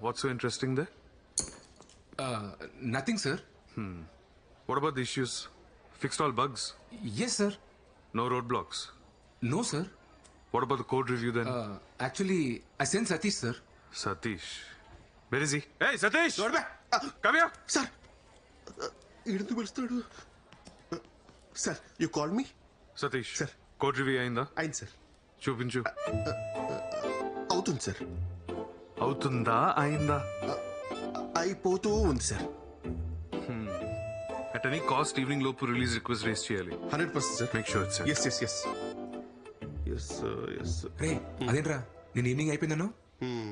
What's so interesting there? Nothing sir What about the issues? Fixed all bugs? Yes sir No roadblocks? No sir What about the code review then? Actually I sent Satish sir Satish. Where is he? Hey, Satish! Come here! Sir ఎందుకు పిలుస్తాడు sir you call me Satish. Sir. Code review అయిందా అయింది sir చూపించు అవుతుంది sir అవుతుందా? అయిందా? అయిపోతూ ఉంది sir. At any cost evening లోపు రిలీజ్ రిక్వెస్ట్ రేస్ చేయాలి. Hundred percent sir. Make sure sir yes yes yes yes yes రే అదేంట్రా? నేను ఈవినింగ్ అయిపోయిందను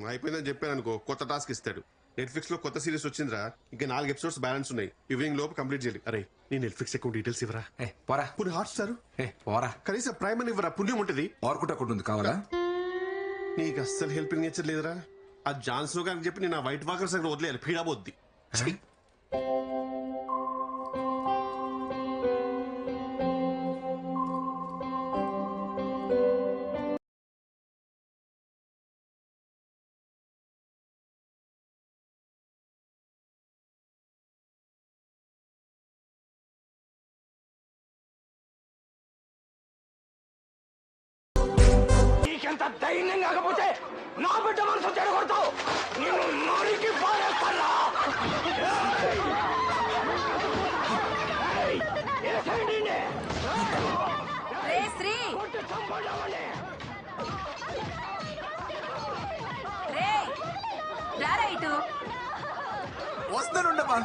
అయిపోయిందని చెప్పాను అనుకో కొత్త టాస్క్ ఇస్తాడు. నెట్ఫ్లిక్స్లో కొత్త సిరీస్ వచ్చిందిరా. ఇంకా నాలుగు ఎపిసోడ్స్ బ్యాలెన్స్ ఉన్నాయి. ఈవినింగ్ లోపు కంప్లీట్ చేయాలి. అరే నీ నెట్ఫ్లిక్స్ అకౌంట్ డీటెయిల్స్ ఇవ్వరా? ఏ పోరా. పుని హాట్ స్టార్ ఏ పోరా. కనీసం ప్రైమ్ అని ఇవ్వరా? పుణ్యం ఉంటుంది. ఆర్కుట్ అకౌంట్ ఉంది కావాలా? నీకు అస్సలు హెల్పింగ్ నేచర్ లేదురా. ఆ జాన్సన్ గారికి చెప్పి నేను ఆ వైట్ వాకర్స్ అక్కడ వదిలేయాలి. పీడాబోద్ది నీకెంత ధైర్యం కాకపోతే నా బిడ్డ మనసు చెడగొడతావు. నిన్ను నరికి పారేస్తానా శ్రీ! కొట్టి చంపేద్దామని. రే! రారా ఇటు. వస్తానుండమ్మా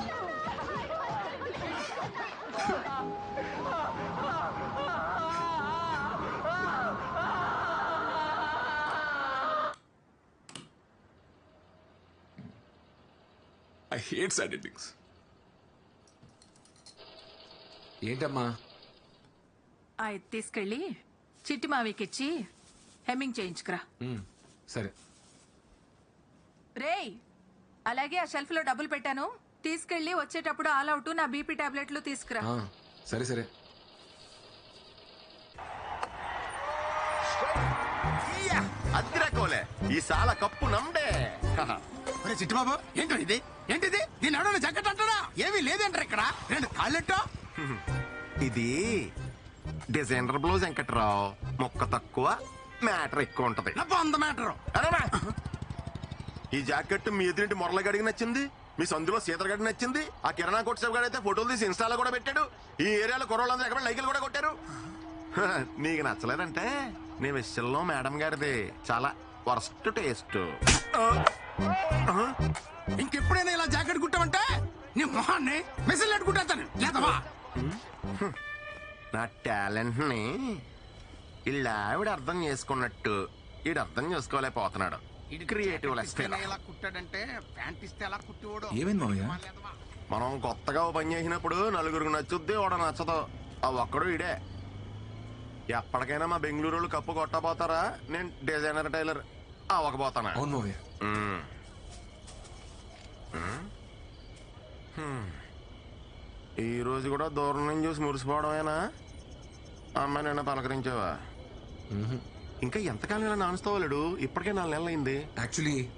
ఐ హేట్ సాడ్ ఎండింగ్స్ ఏంటమ్మా? ఆ ఇది తీసుకెళ్ళి చిట్టి మావికిచ్చి హెమ్మింగ్ చేయించుకురా. సరే. రేయ్ అలాగే ఆ షెల్ఫ్లో డబ్బులు పెట్టాను. తీసుకెళ్ళి వచ్చేటప్పుడు ఆల్ అవుట్ నా బీపీ టాబ్లెట్లు తీసుకురా. ఆ, సరే సరే. అద్దిరకోలే. ఈ సాల కప్పు నమ్డే చిట్టుబాబు ఏంటో ఇది? ఏంటిది? దీని ఎవడన్నా జగ్గట్ అంటాడా ఏమీ లేదంటారు ఇక్కడ? రెండు కాళ్ళెట్టో? ఇది డిజైనర్ బ్లౌజ్ వెంకట్రావు. మొక్క తక్కువ మ్యాటర్ ఎక్కువ ఉంటది. వంద అరేమా! ఈ జాకెట్ మీ ఎదురింటి మురళగడికి నచ్చింది? మీ సందులో సీతరగడికి నచ్చింది? ఆ కిరణా కొట్సేపు గడి అయితే ఫోటోలు తీసి ఇన్స్టాలో కూడా పెట్టాడు. ఈ ఏరియాలో కుర్రోళ్ళందరూ ఎక్కడ లైకులు కూడా కొట్టారు? నీకు నచ్చలేదంటే నీ విషయంలో మేడం గారిది చాలా వర్స్ట్ టేస్ట్. ఇంకెప్పుడైనా ఇలా జాకెట్ కుట్టామంటే? నీ మొహాన్ని మెసిల్ నెట్టుకుంటాను లేదవా నా టాలెంట్ని వీళ్ళ ఆవిడ అర్థం చేసుకున్నట్టు ఈడు అర్థం చేసుకోలేకపోతున్నాడు. క్రియేటివ్ కుట్టాడంటే ప్యాంట్ ఇస్తే ఎలా కుట్టివాడు ఏమైంది మావయ్య? మనం కొత్తగా పని చేసినప్పుడు నలుగురికి నచ్చుద్ది వాడు నచ్చదు. ఆ ఒక్కడు ఇడే ఎప్పటికైనా మా బెంగళూరు వాళ్ళు కప్పు కొట్టబోతారా? నేను డిజైనర్ టైలర్. అవ్వకపోతానా అవును మావయ్య. మ్మ్. మ్మ్. హ్మ్. ఈ రోజు కూడా దూరం నుంచి చూసి మురిసిపోవడమేనా? అమ్మాయి నిన్న పలకరించావా? ఇంకా ఎంతకాలం ఇలా నానుస్తావాలడు ఇప్పటికే నాలుగు నెలలు అయింది. యాక్చువల్లీ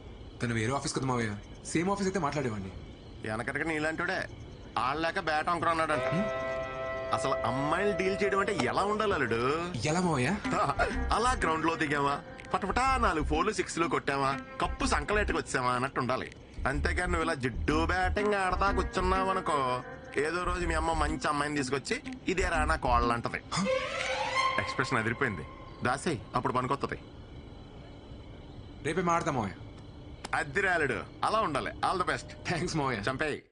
తను వేరే ఆఫీస్ కదా మావయ్య. సేమ్ ఆఫీస్ అయితే మాట్లాడేవాడిని. వెనకటికి నీలాంటిడే ఆడలేక బ్యాట్ అంకురన్నాడంట అసలు అమ్మాయిలు డీల్ చేయడం అంటే ఎలా ఉండాలి అల్లుడు? ఎలా మావయ్య? అలా గ్రౌండ్లో దిగామా? పటపటా నాలుగు ఫోర్లు సిక్స్లో కొట్టామా? కప్పు సంకలెట్టుకు వచ్చామా అన్నట్టు ఉండాలి. అంతేకాని నువ్వు ఇలా జిడ్డు బ్యాటింగ్ ఆడతా కూర్చున్నావు అనుకో ఏదో రోజు మీ అమ్మ మంచి అమ్మాయిని తీసుకొచ్చి ఇదే రా నా కోళ్ళు అంటది ఎక్స్ప్రెషన్ అదిరిపోయింది. దాసే అప్పుడు పనికొత్తది. రేపే మాడతా మావయ్య? అద్దిరాలుడు అలా ఉండాలి. ఆల్ ద బెస్ట్ థ్యాంక్స్ మావయ్య. చంపేయి.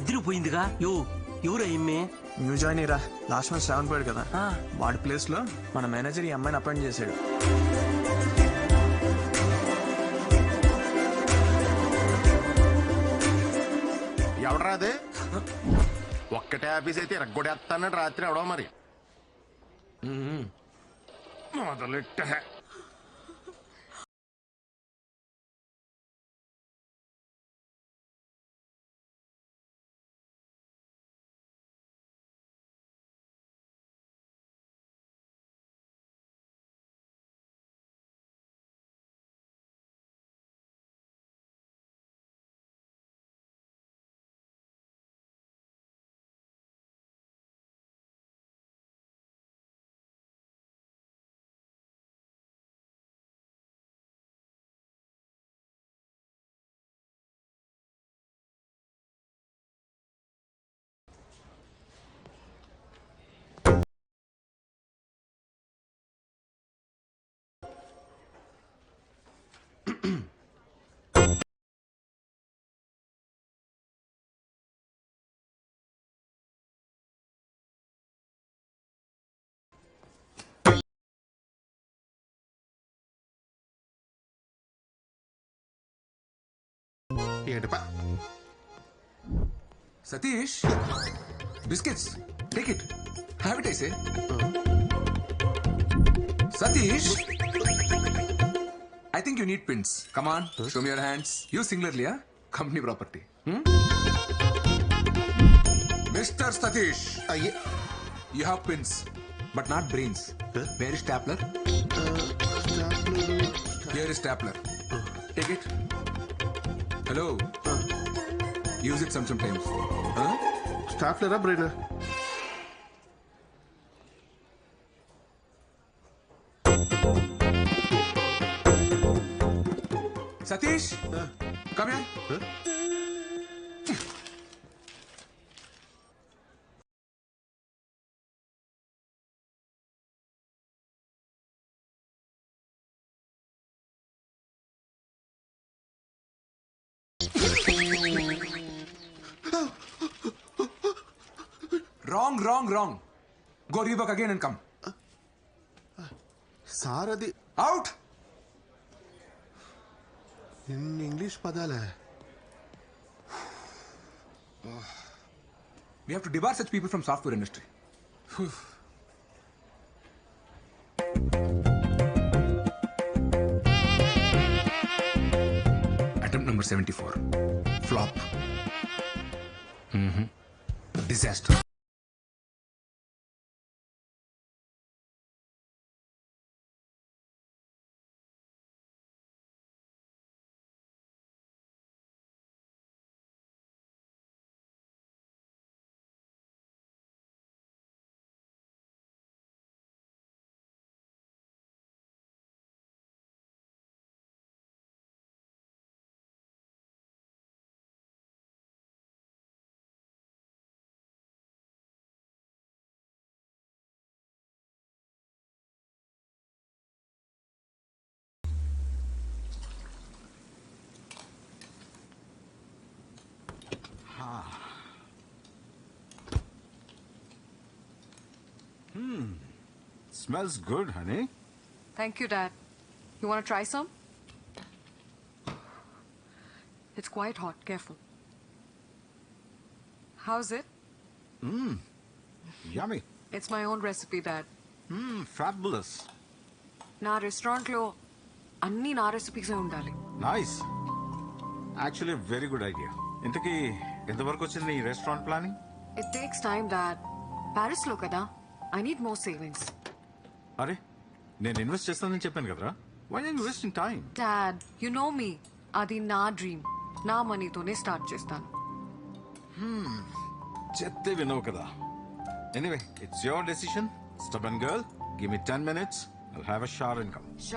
అదిరిపోయిందిగా యో ఎవరు ఇమ్మి న్యూ జాయిన్ రా లాస్ట్ మంత్ శ్రావణ్ పోయాడు కదా. వాడి ప్లేస్లో మన మేనేజర్ ఈ అమ్మాయిని అపాయింట్ చేశాడు. ఎవడరా అదే? ఒక్కటే ఆఫీస్ అయితే ఇరగొడేస్తానని రాత్రి ఎవడో మరి. మొదలెట్ట. ఏంటప్పా? Satish biscuits take it have it I say. Satish I think you need pins come on show your hands you singularly company property mister Satish you have pins but not brains where is stapler here is stapler take it hello. Use it some some times staff లేరా brain? Satish come Wrong, wrong, wrong. Go rework again and come. Sir అది Out! ఇన్ని English పదాలే We have to debar such people from software industry. Attempt number 74. Flop. Mm-hmm. Disaster. Smells good, honey. Thank you, Dad. You want to try some? It's quite hot. Careful. How's it? Yummy. It's my own recipe, Dad. Mmm, fabulous. నా రెస్టారెంట్లో అన్ని నా రెసిపీసే ఉండాలి Nice. Actually, very good idea. ఇంతకీ ఎంతవరకు వచ్చింది ఈ restaurant planning it takes time dad ప్యారిస్లో కదా ఐ నీడ్ మోర్ సేవింగ్స్ అరే నేను ఇన్వెస్ట్ చేస్తానని చెప్పాను కదరా. Why are investing time dad you know me అది నా డ్రీమ్ నా మనీతోనే స్టార్ట్ చేస్తాను. చెప్తే వినవు కదా. Anyway it's your decision stubborn girl give me ten minutes I'll have a sure income